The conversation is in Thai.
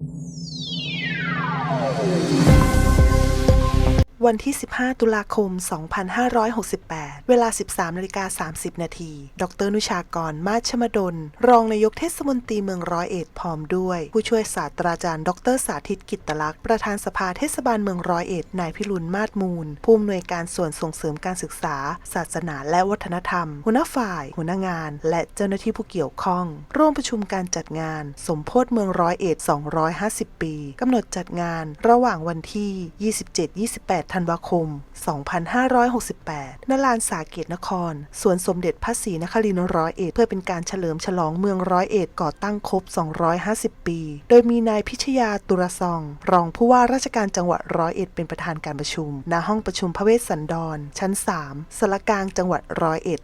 you วันที่ 15 ตุลาคม 2568 เวลา 13นาฬิกา30 นาที ดรนุชากร มาชมดล รองนายกเทศมนตรีเมืองร้อยเอ็ดพร้อมด้วย ผู้ช่วยศาสตราจารย์ ดรสาธิตกิตตลักษณ์ประธานสภาเทศบาลเมืองร้อยเอ็ด นายพิรุณมาศมูล ผู้อำนวยการส่วนส่งเสริมการศึกษา ศาสนาและวัฒนธรรม หัวหน้าฝ่าย หัวหน้างาน และเจ้าหน้าที่ผู้เกี่ยวข้อง ร่วมประชุมการจัดงาน สมโพธิเมืองร้อยเอ็ด 250 ปีกำหนดจัดงานระหว่างวันที่ 27-28ธันวาคม 2568 ณลานสาเกตนคร สวนสมเด็จพระศรีนครินทร์ร้อยเอ็ดเพื่อเป็นการเฉลิมฉลองเมืองร้อยเอ็ดก่อตั้งครบ 250 ปี โดยมีนายพิชยาตุรซอง รองผู้ว่าราชการจังหวัดร้อยเอ็ดเป็นประธานการประชุม ณ ห้องประชุมพระเวสสันดร ชั้น 3สารกลางจังหวัดร้อยเอ็ด